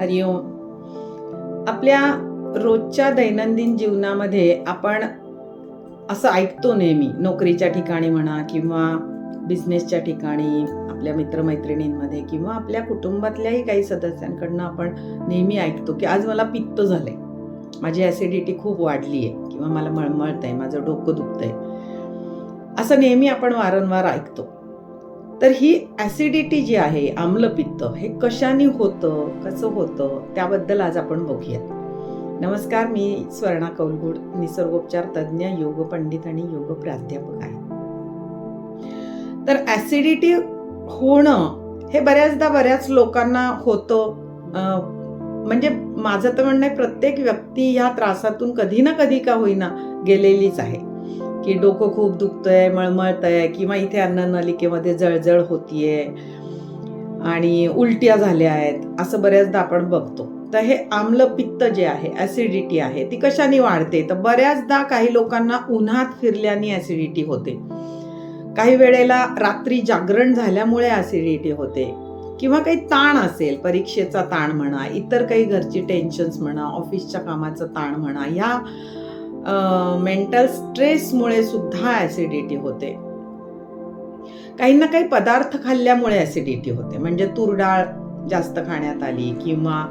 हरिओम आपल्या रोजच्या दैनंदिन जीवनामध्ये आपण असं ऐकतो नेहमी नोकरीच्या ठिकाणी म्हणा किंवा बिझनेसच्या ठिकाणी आपल्या मित्रमैत्रिणींमध्ये किंवा आपल्या कुटुंबातल्याही काही सदस्यांकडनं आपण नेहमी ऐकतो की आज मला पित्त झालं आहे माझी ॲसिडिटी खूप वाढली आहे किंवा मला मळमळत आहे माझं डोकं दुखतंय. असं नेहमी आपण वारंवार ऐकतो. तर ही ॲसिडिटी जी आहे आम्लपित्त हे कशाने होतं कसं होतं त्याबद्दल आज आपण बघूया नमस्कार मी स्वर्णा कौलगुड निसर्गोपचार तज्ज्ञ योग पंडित आणि योग प्राध्यापक आहे. तर ॲसिडिटी होणं हे बऱ्याचदा बऱ्याच लोकांना होतं. म्हणजे माझं तर म्हणणं आहे प्रत्येक व्यक्ती ह्या त्रासातून कधी ना कधी का होईना गेलेलीच आहे. की डोकं खूप दुखतंय मळमळतंय किंवा इथे अन्ननलिकेमध्ये जळजळ होतीये आणि उलट्या झाल्या आहेत असं बऱ्याचदा आपण बघतो. तर हे आम्लपित्त जे आहे ॲसिडिटी आहे ती कशाने वाढते? तर बऱ्याचदा काही लोकांना उन्हात फिरल्याने ॲसिडिटी होते. काही वेळेला रात्री जागरण झाल्यामुळे ॲसिडिटी होते. किंवा काही ताण असेल परीक्षेचा ताण म्हणा इतर काही घरची टेन्शन्स म्हणा ऑफिसच्या कामाचं ताण म्हणा ह्या मेंटल स्ट्रेसमुळे सुद्धा ॲसिडिटी होते. काही ना काही पदार्थ खाल्ल्यामुळे ॲसिडिटी होते. म्हणजे तुरडाळ जास्त खाण्यात आली किंवा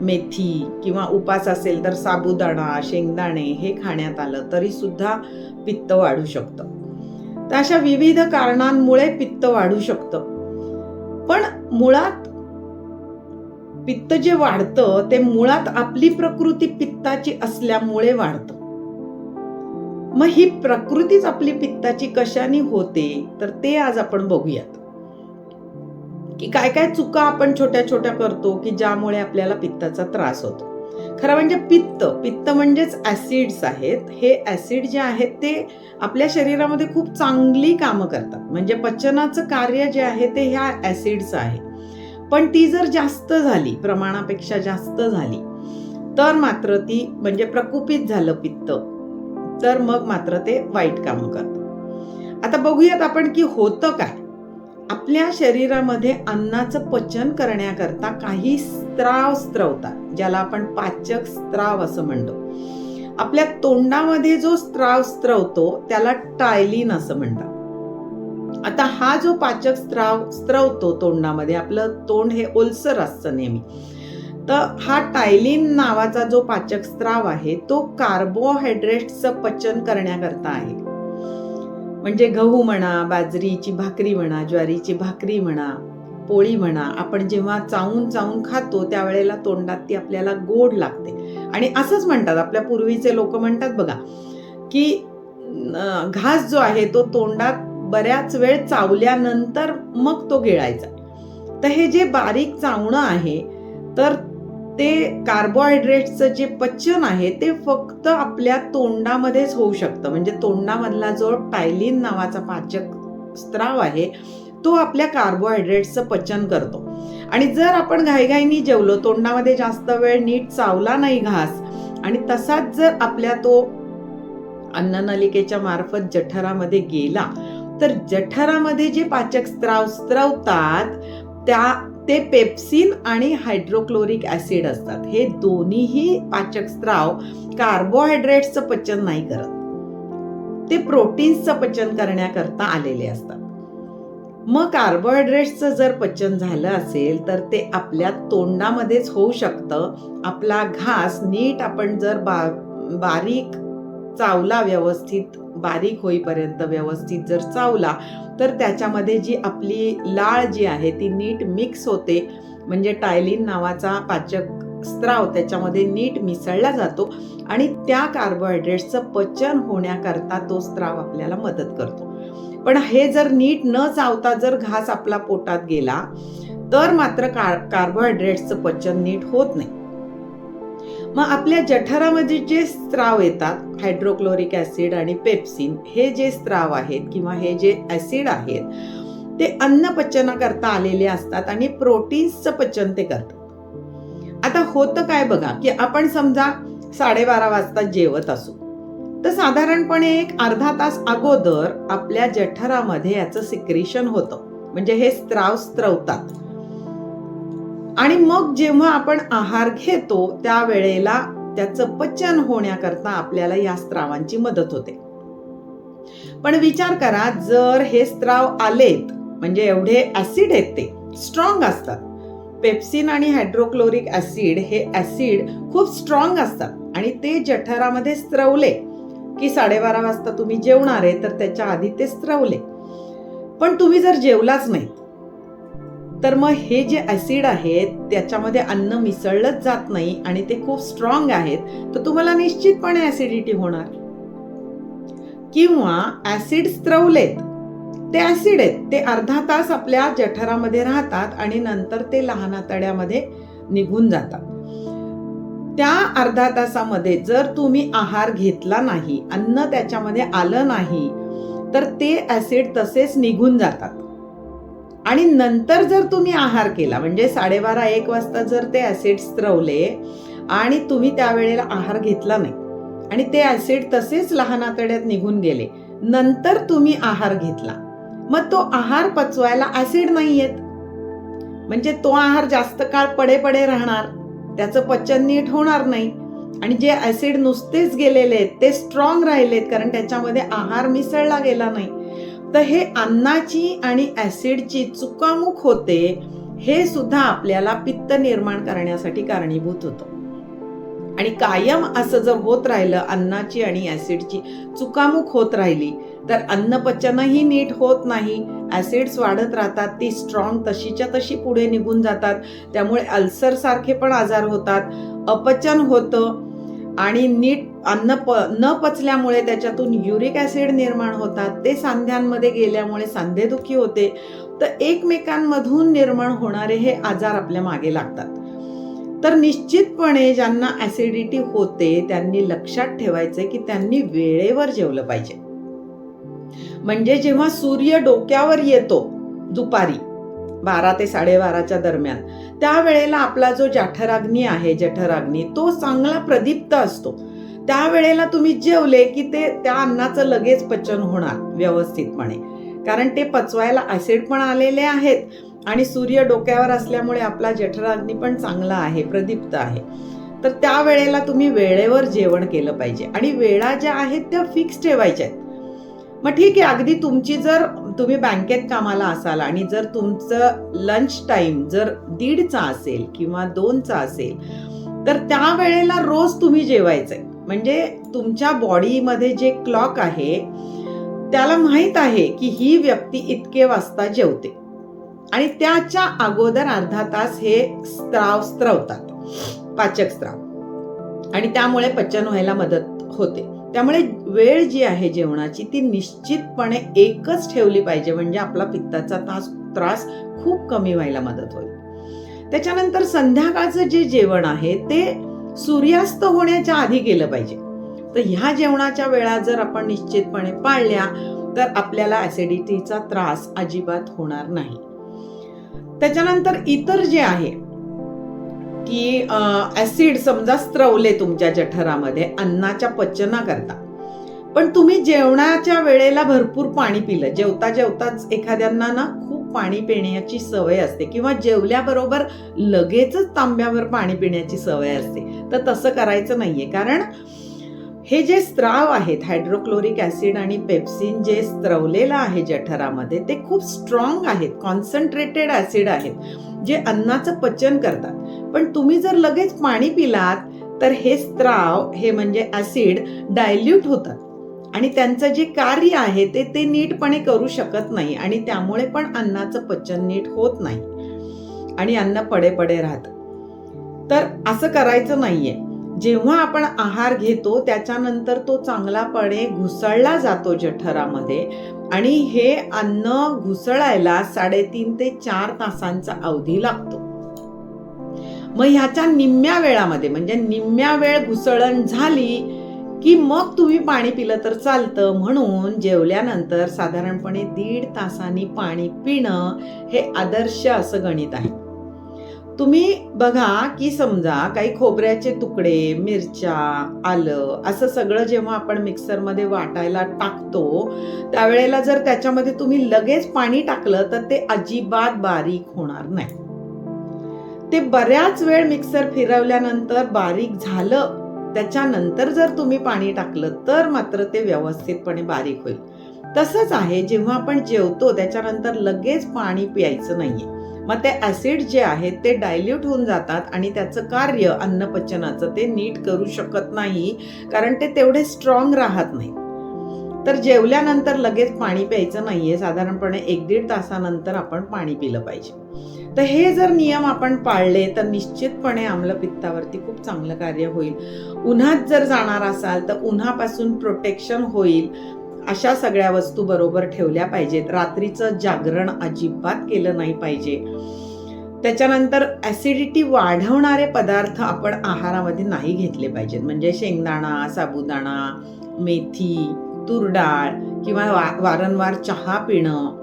मेथी किंवा उपास असेल तर साबुदाणा शेंगदाणे हे खाण्यात आलं तरी सुद्धा पित्त वाढू शकतं. तर अशा विविध कारणांमुळे पित्त वाढू शकतं. पण मुळात पित्त जे वाढतं ते मुळात आपली प्रकृती पित्ताची असल्यामुळे वाढतं. मग ही प्रकृतीच आपली पित्ताची कशाने होते तर ते आज आपण बघूयात. की काय काय चुका आपण छोट्या छोट्या करतो की ज्यामुळे आपल्याला पित्ताचा त्रास होतो. खरं म्हणजे पित्त पित्त म्हणजेच ऍसिड्स आहेत. हे ऍसिड जे आहेत ते आपल्या शरीरामध्ये खूप चांगली कामं करतात. म्हणजे पचनाचं कार्य जे आहे ते ह्या ऍसिडचं आहे. पण ती जर जास्त झाली प्रमाणापेक्षा जास्त झाली तर मात्र ती म्हणजे प्रकुपित झालं पित्त. तर मग मात्र ते वाईट काम करतं. आता बघूयात आपण की होतं काय? आपल्या शरीरामध्ये अन्नाचं पचन करण्याकरता काही स्त्राव स्त्रवतात ज्याला आपण पाचक स्त्राव असं म्हणतो. आपल्या तोंडामध्ये जो स्त्राव स्त्रवतो त्याला टायलिन असं म्हणतात. आता हा जो पाचक स्त्राव स्त्रवतो तोंडामध्ये आपलं तोंड हे ओलसर असतं नेहमी. तर हा टायलिन नावाचा जो पाचक स्त्राव आहे तो कार्बोहायड्रेट्सचं पचन करण्याकरता आहे. म्हणजे गहू म्हणा बाजरीची भाकरी म्हणा ज्वारीची भाकरी म्हणा पोळी म्हणा आपण जेव्हा चावून चावून खातो त्यावेळेला तोंडात ती आपल्याला गोड लागते. आणि असंच म्हणतात आपल्या पूर्वीचे लोक म्हणतात बघा की घास जो आहे तो तोंडात बऱ्याच वेळ चावल्यानंतर मग तो गिळायचा. तर हे जे बारीक चावणं आहे तर ते कार्बोहायड्रेटचं जे पचन आहे ते फक्त आपल्या तोंडामध्येच होऊ शकतं. म्हणजे तोंडामधला जो टायलिन नावाचा पाचक स्त्राव आहे तो आपल्या कार्बोहायड्रेट्सचं पचन करतो. आणि जर आपण घाईघाईनी जेवलो तोंडामध्ये जास्त वेळ नीट चावला नाही घास आणि तसाच जर आपल्या तो अन्ननलिकेच्या मार्फत जठरामध्ये गेला तर जठरामध्ये जे पाचक स्त्राव स्त्रवतात त्या ते पेप्सिन आणि हायड्रोक्लोरिक ऍसिड असतात. हे दोन्हीही पाचक स्त्राव कार्बोहायड्रेट्सचं पचन नाही करत. ते प्रोटीन्सचं पचन करण्याकरता आलेले असतात. मग कार्बोहायड्रेट्सचं जर पचन झालं असेल तर ते आपल्या तोंडामध्येच होऊ शकतं. आपला घास नीट आपण जर बा बारीक चावला व्यवस्थित बारीक होईपर्यंत व्यवस्थित जर चावला तर त्याच्यामध्ये जी आपली लाळ जी आहे ती नीट मिक्स होते. म्हणजे टायलिन नावाचा पाचक स्त्राव त्याच्यामध्ये नीट मिसळला जातो आणि त्या कार्बोहायड्रेट्सचं पचन होण्याकरता तो स्त्राव आपल्याला मदत करतो. पण हे जर नीट न चावता जर घास आपला पोटात गेला तर मात्र कार कार्बोहायड्रेट्सचं पचन नीट होत नाही. मग आपल्या जठरामध्ये जे स्त्राव येतात हायड्रोक्लोरिक ऍसिड आणि पेप्सिन हे जे स्त्राव आहेत किंवा हे जे ऍसिड आहेत ते अन्न पचनाकरता आलेले असतात आणि प्रोटीन्सचं पचन ते करतात. आता होतं काय बघा की आपण समजा साडेबारा वाजता जेवत असू तर साधारणपणे एक अर्धा तास अगोदर आपल्या जठरामध्ये याचं सिक्रेशन होतं. म्हणजे हे स्त्राव स्त्रवतात. आणि मग जेव्हा आपण आहार घेतो त्यावेळेला त्याचं पचन होण्याकरता आपल्याला या स्त्रावांची मदत होते. पण विचार करा जर हे स्त्राव आलेत म्हणजे एवढे ऍसिड आहेत ते स्ट्रॉंग असतात. पेप्सिन आणि हायड्रोक्लोरिक ऍसिड हे ऍसिड खूप स्ट्रॉंग असतात आणि ते जठरामध्ये स्त्रवले की साडेबारा वाजता तुम्ही जेवणार आहे तर त्याच्या आधी ते स्त्रवले. पण तुम्ही जर जेवलाच नाही तर मग हे जे ऍसिड आहेत त्याच्यामध्ये अन्न मिसळलंच जात नाही आणि ते खूप स्ट्रॉंग आहेत तर तुम्हाला निश्चितपणे ऍसिडिटी होणार. किंवा ऍसिड स्त्रवलेत ते ऍसिड आहेत ते अर्धा तास आपल्या जठरामध्ये राहतात आणि नंतर ते लहान आतड्यामध्ये निघून जातात. त्या अर्धा तासामध्ये जर तुम्ही आहार घेतला नाही अन्न त्याच्यामध्ये आलं नाही तर ते ऍसिड तसेच निघून जातात. आणि नंतर जर तुम्ही आहार केला म्हणजे साडेबारा एक वाजता जर ते ॲसिड स्त्रवले आणि तुम्ही त्यावेळेला आहार घेतला नाही आणि ते ॲसिड तसेच लहान आतड्यात निघून गेले नंतर तुम्ही आहार घेतला मग तो आहार पचवायला ॲसिड नाही येत म्हणजे तो आहार जास्त काळ पडे पडे राहणार त्याचं पचन नीट होणार नाही आणि जे ॲसिड नुसतेच गेलेले आहेत ते स्ट्रॉंग राहिलेत कारण त्याच्यामध्ये आहार मिसळला गेला नाही. तर हे अन्नाची आणि ऍसिडची चुकामुख होते हे सुद्धा आपल्याला पित्त निर्माण करण्यासाठी कारणीभूत होतं. आणि कायम असं जर होत राहिलं अन्नाची आणि ऍसिडची चुकामुख होत राहिली तर अन्नपचनही नीट होत नाही ऍसिड्स वाढत राहतात ती स्ट्रॉंग तशीच्या तशी पुढे निघून जातात त्यामुळे अल्सरसारखे पण आजार होतात अपचन होतं आणि नीट अन्न प न पचल्यामुळे त्याच्यातून युरिक ॲसिड निर्माण होतात. ते सांध्यांमध्ये गेल्यामुळे सांधेदुखी होते. तर एकमेकांमधून निर्माण होणारे हे आजार आपल्या मागे लागतात. तर निश्चितपणे ज्यांना ऍसिडिटी होते त्यांनी लक्षात ठेवायचे की त्यांनी वेळेवर जेवलं पाहिजे. म्हणजे जेव्हा सूर्य डोक्यावर येतो दुपारी बारा ते साडेबाराच्या दरम्यान त्यावेळेला आपला जो जठराग्नी आहे जठराग्नी तो चांगला प्रदीप्त असतो. त्यावेळेला तुम्ही जेवले की ते त्या अन्नाचं लगेच पचन होणार व्यवस्थितपणे. कारण ते पचवायला ॲसिड पण आलेले आहेत आणि सूर्य डोक्यावर असल्यामुळे आपला जठराग्नी पण चांगला आहे प्रदीप्त आहे. तर त्या वेळेला तुम्ही वेळेवर जेवण केलं पाहिजे. आणि वेळा ज्या आहेत त्या फिक्स ठेवायच्या आहेत. मग ठीक आहे अगदी तुमची जर तुम्ही बँकेत कामाला असाल आणि जर तुमचं लंच टाईम जर दीडचा असेल किंवा दोनचा असेल तर त्या वेळेला रोज तुम्ही जेवायचंय म्हणजे तुमच्या बॉडीमध्ये जे क्लॉक आहे त्याला माहीत आहे की ही व्यक्ती इतके वाजता जेवते. आणि त्याच्या अगोदर अर्धा तास हे स्त्राव स्त्रवतात. पाचक स्त्राव. आणि त्यामुळे पचन व्हायला मदत होते. त्यामुळे वेळ जी आहे जेवणाची ती निश्चितपणे एकच ठेवली पाहिजे. म्हणजे आपला पित्ताचा तास त्रास खूप कमी व्हायला मदत होईल. त्याच्यानंतर संध्याकाळचं जे जेवण आहे ते सूर्यास्त होण्याच्या आधी केलं पाहिजे. तर ह्या जेवणाच्या वेळा जर आपण निश्चितपणे पाळल्या तर आपल्याला ऍसिडिटीचा त्रास अजिबात होणार नाही. त्याच्यानंतर इतर जे आहे की ऍसिड समजा स्त्रवले तुमच्या जठरामध्ये अन्नाच्या पचनाकरता. पण तुम्ही जेवणाच्या वेळेला भरपूर पाणी पिलं. जेवता जेवताच एखाद्यांना ना पाणी पिण्याची सवय असते किंवा जेवल्याबरोबर लगेचच तांब्यावर पाणी पिण्याची सवय असते. तर तसं करायचं नाहीये. कारण हे जे स्त्राव आहेत हायड्रोक्लोरिक ऍसिड आणि पेप्सिन जे स्त्रवलेलं आहे जठरामध्ये ते खूप स्ट्रॉंग आहेत कॉन्सन्ट्रेटेड ऍसिड आहेत जे अन्नाचं पचन करतात. पण तुम्ही जर लगेच पाणी पिलात तर हे स्त्राव हे म्हणजे ऍसिड डायल्यूट होतात. आणि त्यांचं जे कार्य आहे ते ते नीटपणे करू शकत नाही आणि त्यामुळे पण अन्नाचं पचन नीट होत नाही. आणि अन्न पडे पडे राहत. तर असं करायचं नाहीये. जेव्हा आपण आहार घेतो त्याच्यानंतर तो चांगलापणे घुसळला जातो जठरामध्ये आणि हे अन्न घुसळायला साडेतीन ते चार तासांचा अवधी लागतो. मग ह्याच्या निम्म्या वेळामध्ये म्हणजे निम्म्या वेळ घुसळण झाली की मग तुम्ही पाणी पिलं तर चालतं म्हणून जेवल्यानंतर साधारणपणे दीड तासांनी पाणी पिणं हे आदर्श असं गणित आहे. तुम्ही बघा की समजा काही खोबऱ्याचे तुकडे मिरच्या आलं असं सगळं जेव्हा आपण मिक्सरमध्ये वाटायला टाकतो त्यावेळेला जर त्याच्यामध्ये तुम्ही लगेच पाणी टाकलं तर ते अजिबात बारीक होणार नाही. ते बऱ्याच वेळ मिक्सर फिरवल्यानंतर बारीक झालं त्याच्यानंतर जर तुम्ही पाणी टाकलं तर मात्र ते व्यवस्थितपणे बारीक होईल. तसंच आहे जेव्हा आपण जेवतो त्याच्यानंतर लगेच पाणी प्यायचं नाहीये. मग ते ॲसिड जे आहेत ते डायल्यूट होऊन जातात आणि त्याचं कार्य अन्नपचनाचं ते नीट करू शकत नाही कारण ते तेवढे स्ट्रॉंग राहत नाही तर जेवल्यानंतर लगेच पाणी प्यायचं नाहीये. साधारणपणे एक दीड तासानंतर आपण पाणी पिलं पाहिजे. तर हे जर नियम आपण पाळले तर निश्चितपणे आम्लपित्तावरती खूप चांगलं कार्य होईल. उन्हात जर जाणार असाल तर उन्हापासून प्रोटेक्शन होईल. अशा सगळ्या वस्तू बरोबर ठेवल्या पाहिजेत. रात्रीचं जागरण अजिबात केलं नाही पाहिजे. त्याच्यानंतर ॲसिडिटी वाढवणारे पदार्थ आपण आहारामध्ये नाही घेतले पाहिजेत. म्हणजे शेंगदाणा साबुदाणा मेथी तूर डाळ किंवा वा वारंवार चहा पिणं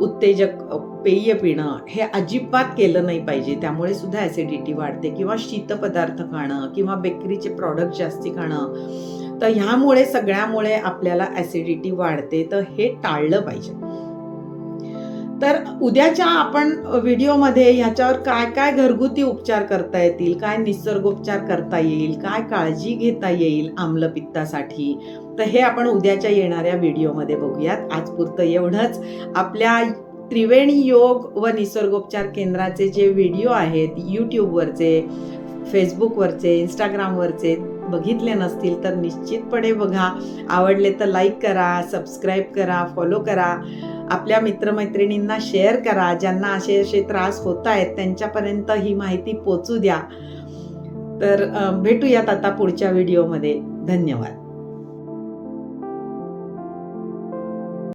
उत्तेजक पेय पिणं हे अजिबात केलं नाही पाहिजे. त्यामुळे सुद्धा ॲसिडिटी वाढते किंवा शीतपदार्थ खाणं किंवा बेकरीचे प्रॉडक्ट जास्ती खाणं. तर ह्यामुळे सगळ्यामुळे आपल्याला ॲसिडिटी वाढते. तर हे टाळलं पाहिजे. तर उद्याच्या आपण व्हिडिओमध्ये ह्याच्यावर काय काय घरगुती उपचार करता येतील काय निसर्गोपचार करता येईल काय काळजी घेता येईल आम्लपित्तासाठी तर हे आपण उद्याच्या येणाऱ्या व्हिडिओमध्ये बघूयात. आजपुरतं एवढंच. आपल्या त्रिवेणी योग व निसर्गोपचार केंद्राचे जे व्हिडिओ आहेत यूट्यूबवरचे फेसबुकवरचे इंस्टाग्रामवरचे बघितले नसतील तर निश्चितपणे बघा. आवडले तर लाईक करा सबस्क्राईब करा फॉलो करा. आपल्या मित्रमैत्रिणींना शेअर करा. ज्यांना असे असे त्रास होत आहेत त्यांच्यापर्यंत ही माहिती पोचू द्या. तर भेटूयात आता पुढच्या व्हिडिओमध्ये. धन्यवाद.